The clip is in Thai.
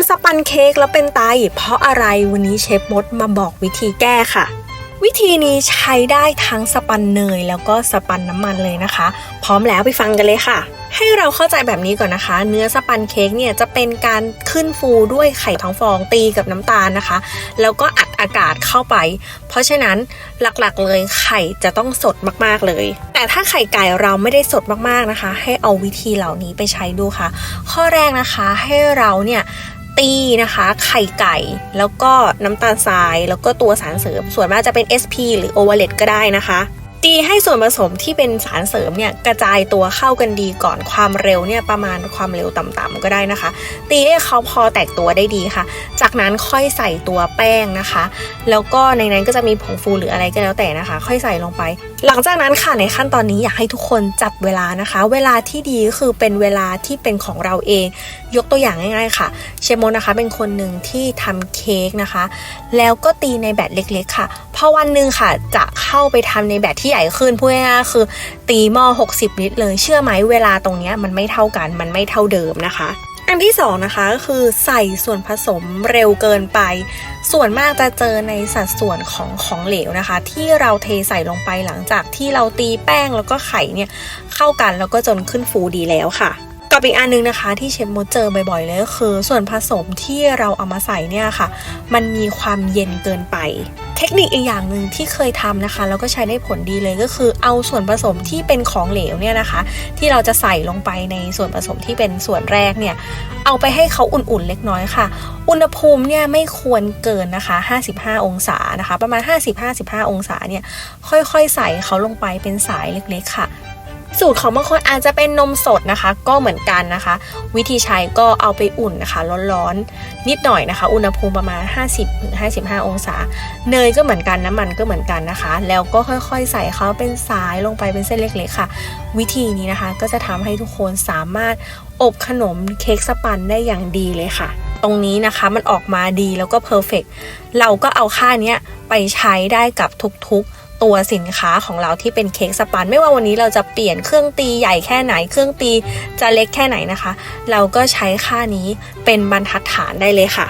ำสปันเค้กแล้วเป็นไต เพราะอะไรวันนี้เชฟมดมาบอกวิธีแก้ค่ะ วิธีนี้ใช้ได้ทั้งสปันเนยแล้วก็สปันน้ำมันเลยนะคะ พร้อมแล้วไปฟังกันเลยค่ะ ให้เราเข้าใจแบบนี้ก่อนนะคะ เนื้อสปันเค้กเนี่ยจะเป็นการขึ้นฟูด้วยไข่ท้องฟองตีกับน้ำตาลนะคะ แล้วก็อัดอากาศเข้าไป เพราะฉะนั้นหลักๆเลยไข่จะต้องสดมากๆเลย แต่ถ้าไข่ไก่เราไม่ได้สดมากๆนะคะ ให้เอาวิธีเหล่านี้ไปใช้ดูค่ะ ข้อแรกนะคะให้เราเนี่ย ตีนะคะ ไข่ไก่ แล้วก็น้ำตาลทราย แล้วก็ตัวสารเสริม ส่วนมากจะเป็น SP หรือ o v a l e t ก็ได้นะคะ ตีให้ส่วนผสมที่เป็นสารเสริมเนี่ยกระจายตัวเข้ากันดีก่อนความเร็วเนี่ยประมาณความเร็วต่ำๆก็ได้นะคะ ตีให้เขาพอแตกตัวได้ดีค่ะ จากนั้นค่อยใส่ตัวแป้งนะคะ แล้วก็ในนั้นก็จะมีผงฟูหรืออะไรก็แล้วแต่นะคะ ค่อยใส่ลงไป หลังจากนั้นค่ะในขั้นตอนนี้อยากให้ทุกคนจับเวลานะคะ เวลาที่ดีคือเป็นเวลาที่เป็นของเราเอง ยกตัวอย่างง่ายๆค่ะเชฟโมนนะคะเป็นคนหนึ่งที่ทำเค้กนะคะ แล้วก็ตีในแบตเล็ก ๆ ค่ะพอวันหนึ่งค่ะจะเข้าไปทำในแบตที่ใหญ่ขึ้นพูดง่ายๆคือ ตีหม้อ 60 ลิตรเลย เชื่อไหมเวลาตรงนี้มันไม่เท่ากันมันไม่เท่าเดิมนะคะอันที่สองนะคะก็คือใส่ส่วนผสมเร็วเกินไป ส่วนมากจะเจอในสัดส่วนของของเหลวนะคะ ที่เราเทใส่ลงไปหลังจากที่เราตีแป้งแล้วก็ไข่เนี่ยเข้ากันแล้วก็จนขึ้นฟูดีแล้วค่ะ กับอีกอันนึงนะคะที่เชฟมดเจอบ่อยๆเลยก็คือ ส่วนผสมที่เราเอามาใส่เนี่ยค่ะ มันมีความเย็นเกินไป เทคนิคอีกอย่างหนึ่งที่เคยทำนะคะ แล้วก็ใช้ได้ผลดีเลยก็คือ เอาส่วนผสมที่เป็นของเหลวเนี่ยนะคะ ที่เราจะใส่ลงไปในส่วนผสมที่เป็นส่วนแรกเนี่ยเอาไปให้เขาอุ่นๆเล็กน้อยค่ะ อุณหภูมิเนี่ยไม่ควรเกินนะคะ 55 องศานะคะ ประมาณ 50-55 องศาเนี่ยค่อยๆ ใส่เขาลงไปเป็นสายเล็กๆค่ะ สูตรของบางคนอาจจะเป็นนมสดนะคะ ก็เหมือนกันนะคะ วิธีใช้ก็เอาไปอุ่นนะคะร้อนๆนิดหน่อยนะคะ อุณหภูมิประมาณ 50-55 องศา เนยก็เหมือนกันน้ำมันก็เหมือนกันนะคะ แล้วก็ค่อยๆ ใส่เขาเป็นสายลงไปเป็นเส้นเล็กๆค่ะ วิธีนี้นะคะก็จะทำให้ทุกคนสามารถอบขนมเค้กสปันได้อย่างดีเลยค่ะ ตรงนี้นะคะมันออกมาดีแล้วก็เพอร์เฟกเราก็เอาค่าเนี้ยไปใช้ได้กับทุกๆ ตัวสินค้าของเราที่เป็นเค้กสปัน ไม่ว่าวันนี้เราจะเปลี่ยนเครื่องตีใหญ่แค่ไหนเครื่องตีจะเล็กแค่ไหนนะคะ เราก็ใช้ค่านี้เป็นบรรทัดฐานได้เลยค่ะ